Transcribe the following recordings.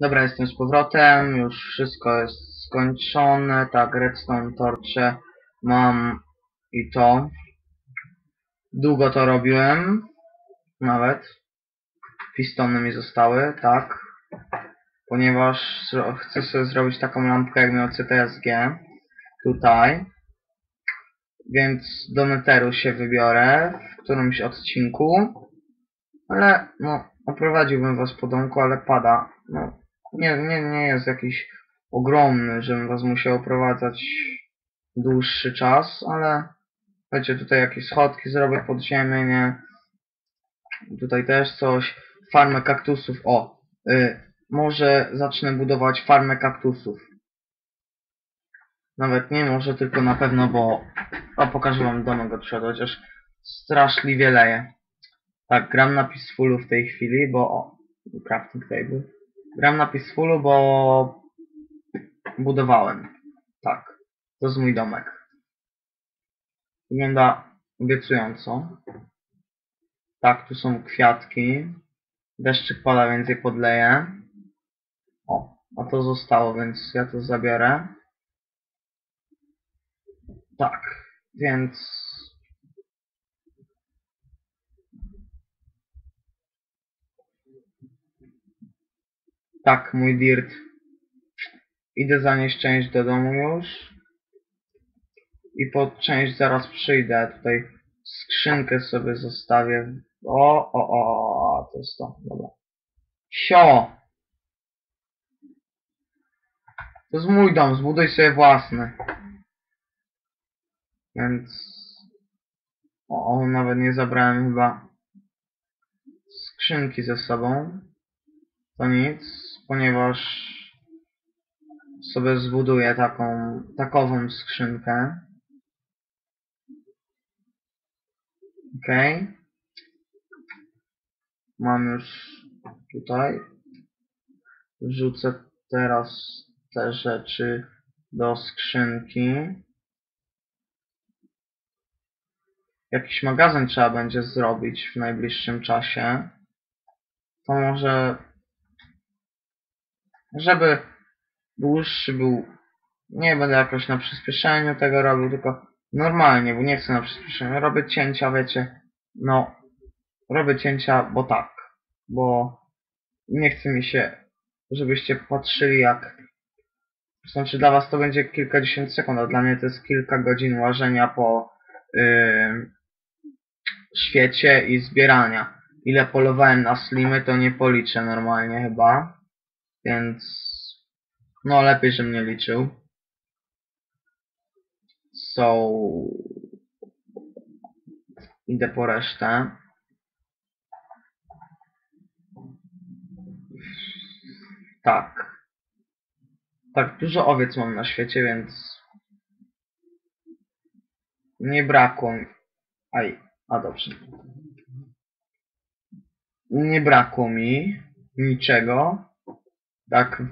Dobra, jestem z powrotem, już wszystko jest skończone, tak, redstone torcze mam i to. Długo to robiłem, nawet. Pistony mi zostały, tak. Ponieważ chcę sobie zrobić taką lampkę jak miał CTSG. Tutaj. Więc do neteru się wybiorę w którymś odcinku. Ale no, oprowadziłbym was po domku, ale pada. No, nie, nie, nie jest jakiś ogromny, żebym was musiał oprowadzać dłuższy czas, ale wiecie, tutaj jakieś schodki zrobię pod ziemię, nie? Tutaj też coś. Farmę kaktusów. O, y, może zacznę budować farmę kaktusów. Nawet nie może, tylko na pewno, bo... O, pokażę wam domek od przodu, chociaż straszliwie leje. Tak, gram na Peacefulu w tej chwili, bo... O, crafting table. Gram na Peacefulu, bo... Budowałem. Tak, to jest mój domek. Wygląda obiecująco. Tak, tu są kwiatki. Deszczyk pada, więc je podleję. O, a to zostało, więc ja to zabiorę. Tak, więc... Tak, mój dirt. Idę zanieść część do domu już. I pod część zaraz przyjdę. Tutaj skrzynkę sobie zostawię. O, o, o, to jest to. Dobra. Sio! To jest mój dom, zbuduj sobie własny. Więc... O, o, nawet nie zabrałem chyba skrzynki ze sobą. To nic, ponieważ sobie zbuduję taką, takową skrzynkę. Okej. Mam już tutaj. Wrzucę teraz te rzeczy do skrzynki. Jakiś magazyn trzeba będzie zrobić w najbliższym czasie. To może... Żeby dłuższy był... Nie będę jakoś na przyspieszeniu tego robił, tylko normalnie, bo nie chcę na przyspieszeniu. Robię cięcia, wiecie. No, robię cięcia, bo tak. Bo nie chce mi się, żebyście patrzyli jak... Znaczy dla was to będzie kilkadziesiąt sekund, a dla mnie to jest kilka godzin łażenia po yy, świecie i zbierania. Ile polowałem na slimy, to nie policzę normalnie chyba. Więc... No, lepiej, żebym nie liczył. So... Idę po resztę. Tak. Tak, dużo owiec mam na świecie, więc... Nie brakło mi... Aj, a dobrze. Nie brakło mi niczego. Tak,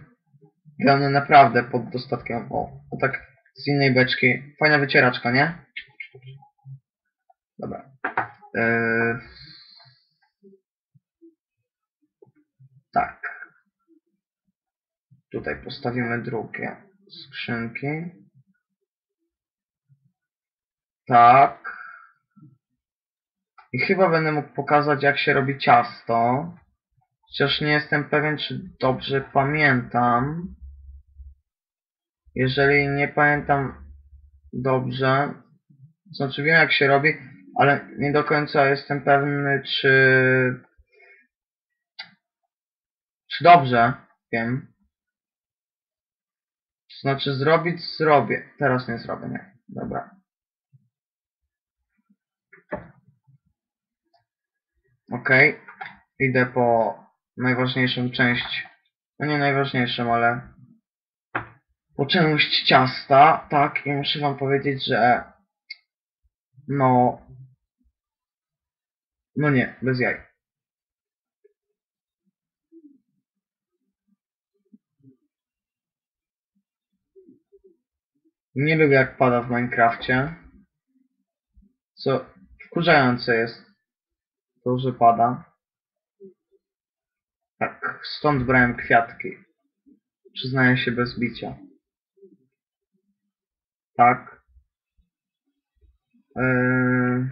grane naprawdę pod dostatkiem. O, o tak z innej beczki. Fajna wycieraczka, nie? Dobra. Eee... Tak. Tutaj postawimy drugie skrzynki. Tak. I chyba będę mógł pokazać jak się robi ciasto. Chociaż nie jestem pewien czy dobrze pamiętam. Jeżeli nie pamiętam dobrze, znaczy wiem jak się robi, ale nie do końca jestem pewny czy czy dobrze wiem. Znaczy zrobić zrobię. Teraz nie zrobię, nie. Dobra. Okej. Idę po najważniejszą część. No nie najważniejszą, ale po część ciasta, tak, i muszę wam powiedzieć, że no no nie, bez jaj. Nie lubię jak pada w Minecrafcie. Co wkurzające jest to, że pada. Tak, stąd brałem kwiatki. Przyznaję się bez bicia. Tak. Yy...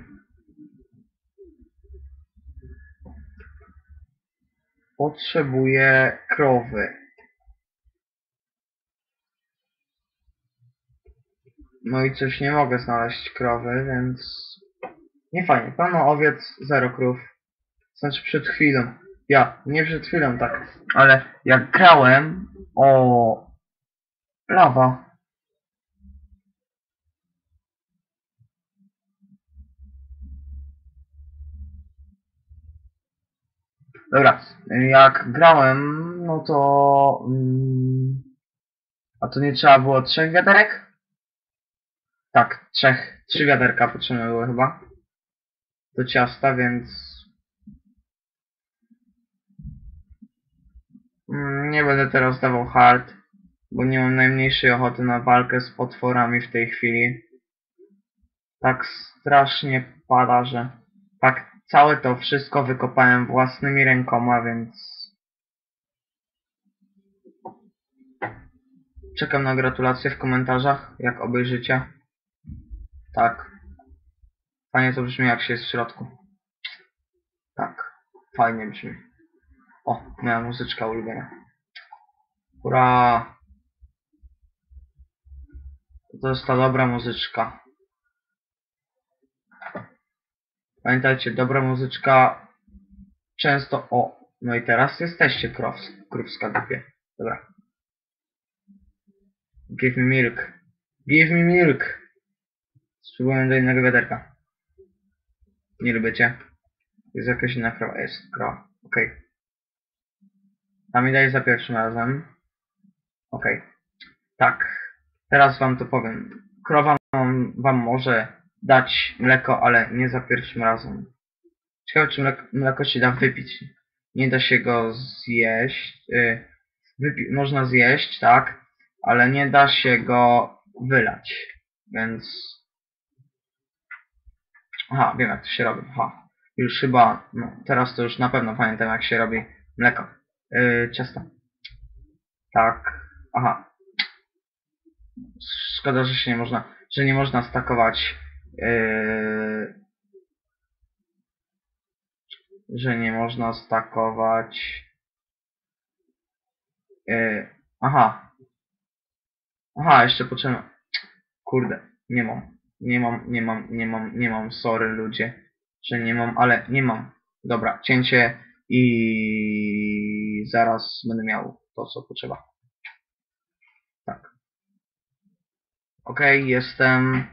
Potrzebuję krowy. No i coś nie mogę znaleźć krowy, więc... Nie fajnie. Pełno owiec, zero krów. Znaczy przed chwilą. Ja, nie przed chwilą, tak. Ale jak grałem o... Lawa. Dobra, jak grałem, no to... Mm, a to nie trzeba było trzech wiaderek? Tak, trzech, trzy wiaderka potrzebne były chyba. Do ciasta, więc... Mm, Nie będę teraz dawał hard, bo nie mam najmniejszej ochoty na walkę z potworami w tej chwili. Tak strasznie pada, że... Tak, całe to wszystko wykopałem własnymi rękoma, więc... Czekam na gratulacje w komentarzach, jak obejrzycie. Tak. Fajnie to brzmi, jak się jest w środku. Tak. Fajnie brzmi. O, moja muzyczka ulubiona. Hurra! To jest ta dobra muzyczka. Pamiętajcie, dobra muzyczka często... O, no i teraz jesteście krów, krówska dupie. Dobra. Give me milk. Give me milk. Spróbujemy do innego wiaderka. Nie lubicie? Jest jakaś inna krowa. Jest krowa. Okej. Okay. A mi daj za pierwszym razem. Okej. Okay. Tak. Teraz wam to powiem. Krowa wam, może dać mleko, ale nie za pierwszym razem. Ciekawe, czy mleko, mleko się da wypić. Nie da się go zjeść. Yy, wypi można zjeść, tak, ale nie da się go wylać. Więc... Aha, wiem jak to się robi. Aha. Już chyba, no teraz to już na pewno pamiętam jak się robi mleko. Yy, ciasto. Tak. Aha. Szkoda, że się nie można, że nie można stakować Yy, że nie można stakować. Yy, aha. Aha, jeszcze potrzebne. Kurde, nie mam. Nie mam, nie mam, nie mam, nie mam. Sorry ludzie, że nie mam, ale nie mam. Dobra, cięcie i zaraz będę miał to, co potrzeba. Tak. Okej, okay, jestem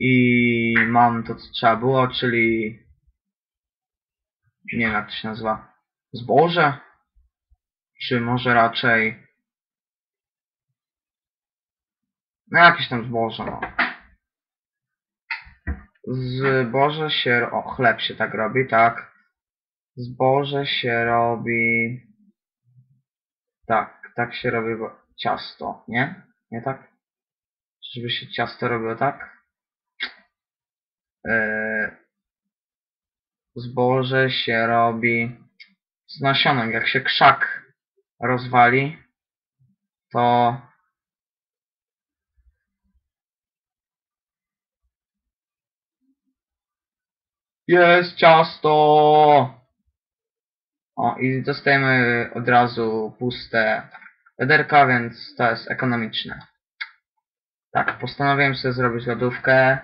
i mam to co trzeba było, czyli nie wiem jak to się nazywa. Zboże? Czy może raczej no jakieś tam zboże no. Zboże się o chleb się tak robi tak. Zboże się robi tak tak się robi ciasto nie nie tak żeby się ciasto robiło tak E, zboże się robi z nasionem. Jak się krzak rozwali, to jest ciasto! O, i dostajemy od razu puste wiaderka, więc to jest ekonomiczne. Tak, postanowiłem sobie zrobić lodówkę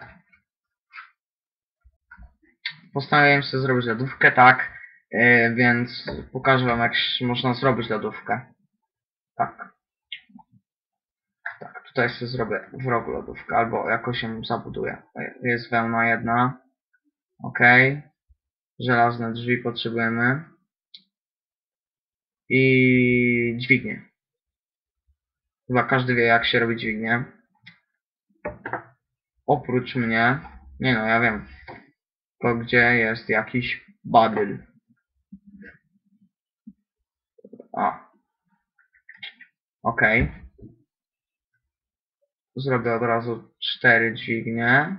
postanowiłem sobie zrobić lodówkę, tak, yy, więc pokażę wam jak można zrobić lodówkę. Tak. Tak, tutaj sobie zrobię w rogu lodówkę, albo jakoś ją zabuduję. Jest wełna jedna. Ok. Żelazne drzwi potrzebujemy. I dźwignię. Chyba każdy wie jak się robi dźwignię. Oprócz mnie. Nie no, ja wiem to gdzie jest jakiś badyl. A. Okej. Okay. Zrobię od razu cztery dźwignie.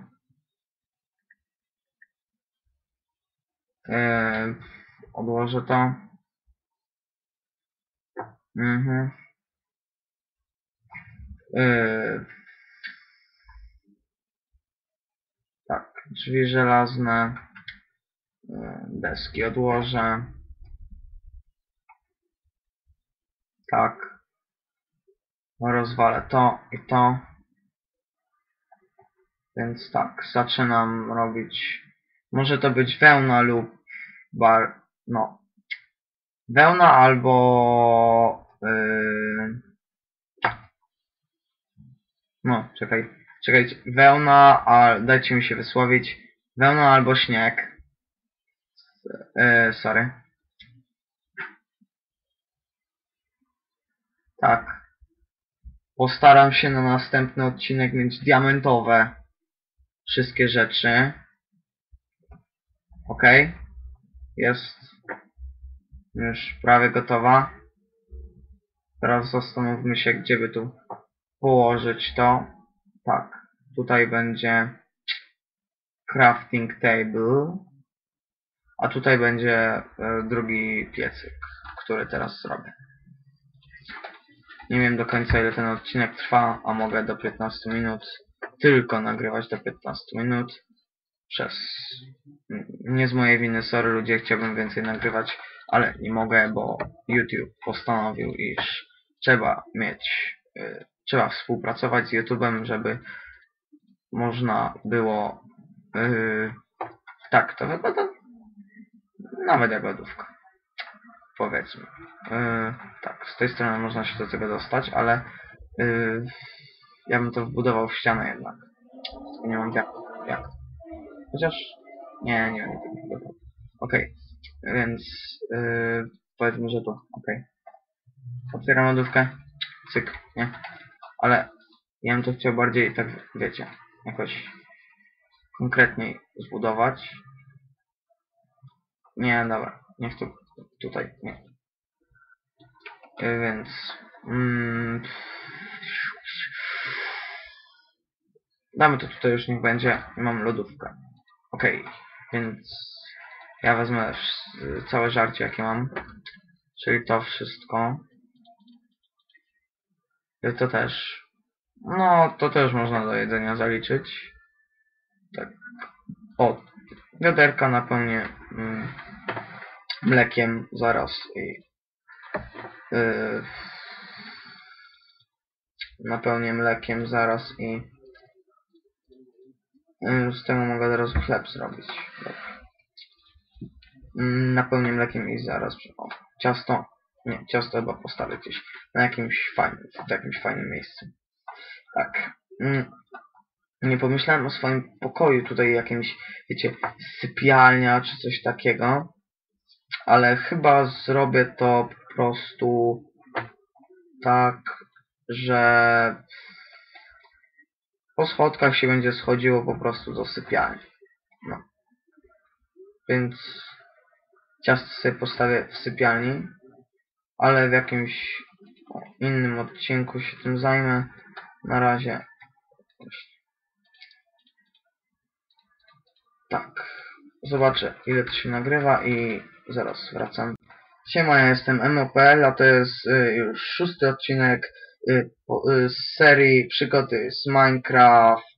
Yy, odłożę to. Mhm. Yy, tak, drzwi żelazne. Yy, deski odłożę. Tak. Rozwalę to i to. Więc tak, zaczynam robić. Może to być wełna lub bar. No. Wełna albo. Yy... No, czekaj. Czekajcie. Wełna, a dajcie mi się wysłowić. Wełna albo śnieg. Yy, sorry. Tak. Postaram się na następny odcinek mieć diamentowe wszystkie rzeczy. Ok. Jest już prawie gotowa. Teraz zastanówmy się, gdzie by tu położyć to. Tak. Tutaj będzie crafting table. A tutaj będzie e, drugi piecyk, który teraz zrobię. Nie wiem do końca ile ten odcinek trwa, a mogę do 15 minut tylko nagrywać do 15 minut. Przez... Nie z mojej winy, sorry ludzie, chciałbym więcej nagrywać, ale nie mogę, bo YouTube postanowił, iż trzeba mieć, y, trzeba współpracować z YouTube'em, żeby można było y, tak, to wygląda nawet jak lodówka powiedzmy. Yy, tak, z tej strony można się do tego dostać, ale yy, ja bym to wbudował w ścianę jednak. Nie mam jak. jak. Chociaż nie, nie wbudował. Okej, okay. więc yy, powiedzmy, że to. Okej. Okay. Otwieram lodówkę. Cyk, nie? Ale ja bym to chciał bardziej tak, wiecie, jakoś konkretniej zbudować. Nie, dobra, niech to tutaj, nie. E, więc... Mm, damy to tutaj już niech będzie. Mam lodówkę. Ok, więc ja wezmę całe żarcie jakie mam. Czyli to wszystko. To też. No, to też można do jedzenia zaliczyć. Tak. O, wiaderka napełnię. Mm, mlekiem zaraz i yy, napełnię mlekiem zaraz i yy, z tego mogę teraz chleb zrobić. Yy, napełnię mlekiem i zaraz o, ciasto nie, ciasto chyba postawię gdzieś na jakimś fajnym, w jakimś fajnym miejscu. Tak. Yy, nie pomyślałem o swoim pokoju tutaj jakimś, wiecie, sypialnia czy coś takiego ale chyba zrobię to po prostu tak, że po schodkach się będzie schodziło po prostu do sypialni. No. Więc ciasto sobie postawię w sypialni, ale w jakimś innym odcinku się tym zajmę. Na razie tak. Zobaczę ile to się nagrywa i zaraz wracam. Siema, ja jestem MOPL, a to jest y, już szósty odcinek y, y, z serii przygody z Minecraft